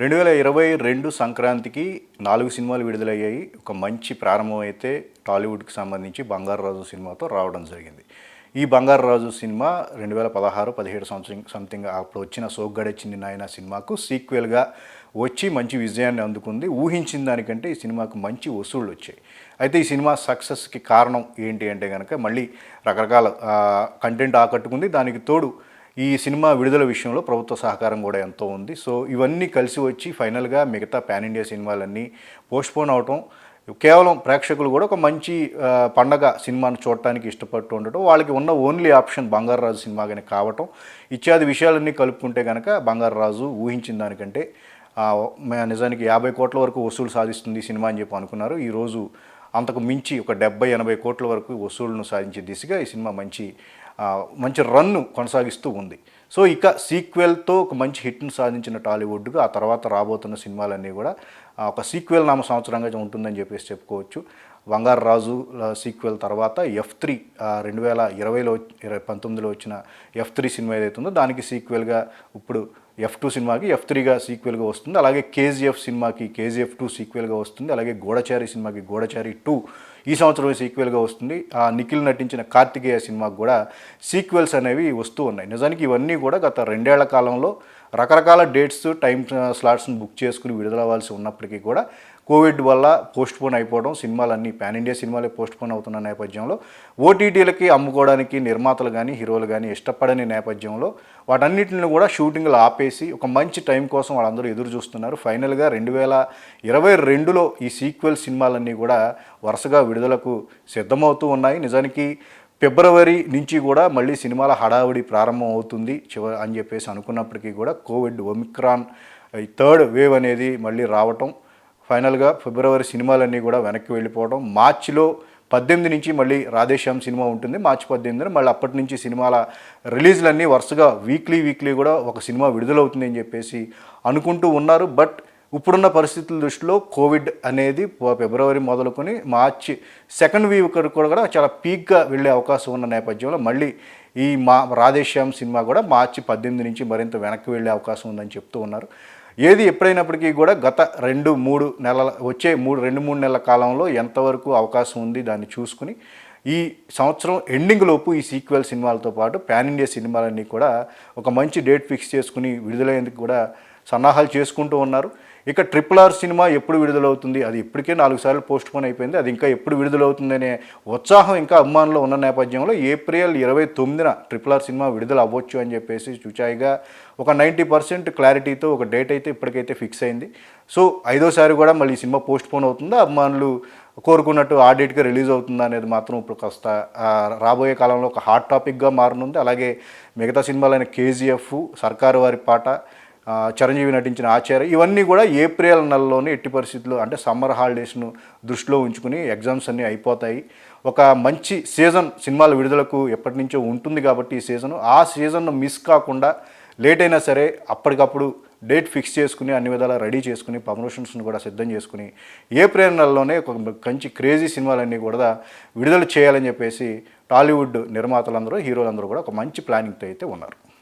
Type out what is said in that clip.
రెండు వేల ఇరవై రెండు సంక్రాంతికి నాలుగు సినిమాలు విడుదలయ్యాయి. ఒక మంచి ప్రారంభం అయితే టాలీవుడ్కి సంబంధించి బంగారరాజు సినిమాతో రావడం జరిగింది. ఈ బంగారరాజు సినిమా రెండు వేల పదహారు పదిహేడు సంవత్సరం సంథింగ్ అప్పుడు వచ్చిన సోగ్గడెచ్చింది నాయన సినిమాకు సీక్వెల్గా వచ్చి మంచి విజయాన్ని అందుకుంది. ఊహించిన దానికంటే ఈ సినిమాకు మంచి వసూళ్ళు వచ్చాయి. అయితే ఈ సినిమా సక్సెస్కి కారణం ఏంటి అంటే కనుక మళ్ళీ రకరకాల కంటెంట్ ఆకట్టుకుంది. దానికి తోడు ఈ సినిమా విడుదల విషయంలో ప్రభుత్వ సహకారం కూడా ఎంతో ఉంది. సో ఇవన్నీ కలిసి వచ్చి ఫైనల్గా మిగతా పాన్ ఇండియా సినిమాలన్నీ పోస్ట్పోన్ అవటం కేవలం ప్రేక్షకులు కూడా ఒక మంచి పండగ సినిమాను చూడటానికి ఇష్టపడుతూ ఉండటం వాళ్ళకి ఉన్న ఓన్లీ ఆప్షన్ బంగారరాజు సినిమాగానే కావటం ఇత్యాది విషయాలన్నీ కలుపుకుంటే కనుక బంగారరాజు ఊహించిన దానికంటే నిజానికి యాభై కోట్ల వరకు వసూలు సాధిస్తుంది సినిమా అని చెప్పి అనుకున్నారు. ఈరోజు అంతకు మించి ఒక డెబ్బై ఎనభై కోట్ల వరకు వసూళ్ళను సాధించే దిశగా ఈ సినిమా మంచి మంచి రన్ను కొనసాగిస్తూ ఉంది. సో ఇక సీక్వెల్తో ఒక మంచి హిట్ను సాధించిన టాలీవుడ్కు ఆ తర్వాత రాబోతున్న సినిమాలన్నీ కూడా ఒక సీక్వెల్ నామ సంవత్సరంగా ఉంటుందని చెప్పేసి చెప్పుకోవచ్చు. బంగారు రాజు సీక్వెల్ తర్వాత ఎఫ్ త్రీ రెండు వేల ఇరవైలో ఇరవై పంతొమ్మిదిలో వచ్చిన ఎఫ్ త్రీ సినిమా ఏదైతే ఉందో దానికి సీక్వెల్గా ఇప్పుడు ఎఫ్ టూ సినిమాకి ఎఫ్ త్రీగా సీక్వెల్గా వస్తుంది. అలాగే కేజీఎఫ్ సినిమాకి కేజీఎఫ్ టూ సీక్వెల్గా వస్తుంది. అలాగే గోడచారి సినిమాకి గోడచారి టూ ఈ సంవత్సరం సీక్వెల్గా వస్తుంది. ఆ నిఖిల్ నటించిన కార్తికేయ సినిమాకు కూడా సీక్వెల్స్ అనేవి వస్తూ ఉన్నాయి. నిజానికి ఇవన్నీ కూడా గత రెండేళ్ళ కాలంలో రకరకాల డేట్స్ టైం స్లాట్స్ని బుక్ చేసుకుని విడుదలవ్వాల్సి ఉన్నప్పటికీ కూడా కోవిడ్ వల్ల పోస్ట్ పోన్ అయిపోవడం సినిమాలన్నీ పాన్ ఇండియా సినిమాలే పోస్ట్ పోన్ అవుతున్న నేపథ్యంలో ఓటీటీలకి అమ్ముకోవడానికి నిర్మాతలు కానీ హీరోలు కానీ ఇష్టపడని నేపథ్యంలో వాటన్నిటిని కూడా షూటింగ్లు ఆపేసి ఒక మంచి టైం కోసం వాళ్ళందరూ ఎదురు చూస్తున్నారు. ఫైనల్గా రెండు వేల ఇరవై రెండులో ఈ సీక్వెల్ సినిమాలన్నీ కూడా వరుసగా విడుదలకు సిద్ధమవుతూ ఉన్నాయి. నిజానికి ఫిబ్రవరి నుంచి కూడా మళ్ళీ సినిమాల హడావిడి ప్రారంభం అవుతుంది. చివ అని చెప్పేసి అనుకున్నప్పటికీ కూడా కోవిడ్ ఒమిక్రాన్ ఈ థర్డ్ వేవ్ అనేది మళ్ళీ రావటం ఫైనల్గా ఫిబ్రవరి సినిమాలన్నీ కూడా వెనక్కి వెళ్ళిపోవడం మార్చిలో పద్దెనిమిది నుంచి మళ్ళీ రాధేశ్యామ్ సినిమా ఉంటుంది. మార్చి పద్దెనిమిదిన మళ్ళీ అప్పటి నుంచి సినిమాల రిలీజ్లన్నీ వరుసగా వీక్లీ వీక్లీ కూడా ఒక సినిమా విడుదలవుతుంది అని చెప్పేసి అనుకుంటూ ఉన్నారు. బట్ ఇప్పుడున్న పరిస్థితుల దృష్టిలో కోవిడ్ అనేది ఫిబ్రవరి మొదలుకొని మార్చి సెకండ్ వీక్ కూడా చాలా పీక్గా వెళ్ళే అవకాశం ఉన్న నేపథ్యంలో మళ్ళీ ఈ మా రాధేశ్యామ్ సినిమా కూడా మార్చి పద్దెనిమిది నుంచి మరింత వెనక్కి వెళ్ళే అవకాశం ఉందని చెప్తూ ఉన్నారు. ఏది ఎప్పుడైనప్పటికీ కూడా గత రెండు మూడు నెలల వచ్చే మూడు రెండు మూడు నెలల కాలంలో ఎంతవరకు అవకాశం ఉంది దాన్ని చూసుకుని ఈ సంవత్సరం ఎండింగ్ లోపు ఈ సీక్వెల్ సినిమాలతో పాటు పాన్ ఇండియా సినిమాలన్నీ కూడా ఒక మంచి డేట్ ఫిక్స్ చేసుకుని విడుదలయ్యేందుకు కూడా సన్నాహాలు చేసుకుంటూ ఉన్నారు. ఇక ట్రిపుల్ ఆర్ సినిమా ఎప్పుడు విడుదలవుతుంది? అది ఇప్పటికే నాలుగు సార్లు పోస్ట్ పోన్ అయిపోయింది. అది ఇంకా ఎప్పుడు విడుదలవుతుందనే ఉత్సాహం ఇంకా అభిమానులు ఉన్న నేపథ్యంలో ఏప్రిల్ ఇరవై తొమ్మిదిన ట్రిపుల్ ఆర్ సినిమా విడుదల అవ్వచ్చు అని చెప్పేసి చూచాయిగా ఒక నైంటీ పర్సెంట్ క్లారిటీతో ఒక డేట్ అయితే ఇప్పటికైతే ఫిక్స్ అయింది. సో ఐదోసారి కూడా మళ్ళీ సినిమా పోస్ట్ పోన్ అవుతుందా? అభిమానులు కోరుకున్నట్టు ఆ డేట్గా రిలీజ్ అవుతుందా అనేది మాత్రం ఇప్పుడు కాస్త రాబోయే కాలంలో ఒక హాట్ టాపిక్గా మారనుంది. అలాగే మిగతా సినిమాలైన కేజీఎఫ్ సర్కారు వారి పాట చిరంజీవి నటించిన ఆచార్య ఇవన్నీ కూడా ఏప్రిల్ నెలలోనే ఎట్టి పరిస్థితుల్లో అంటే సమ్మర్ హాలిడేస్ను దృష్టిలో ఉంచుకుని ఎగ్జామ్స్ అన్నీ అయిపోతాయి. ఒక మంచి సీజన్ సినిమాల విడుదలకు ఎప్పటి నుంచో ఉంటుంది కాబట్టి ఈ సీజన్. ఆ సీజన్ను మిస్ కాకుండా లేట్ అయినా సరే అప్పటికప్పుడు డేట్ ఫిక్స్ చేసుకుని అన్ని విధాలా రెడీ చేసుకుని ప్రమోషన్స్ను కూడా సిద్ధం చేసుకుని ఏప్రిల్ నెలలోనే ఒక మంచి క్రేజీ సినిమాలన్నీ కూడా విడుదల చేయాలని చెప్పేసి టాలీవుడ్ నిర్మాతలందరూ హీరోలందరూ కూడా ఒక మంచి ప్లానింగ్తో అయితే ఉన్నారు.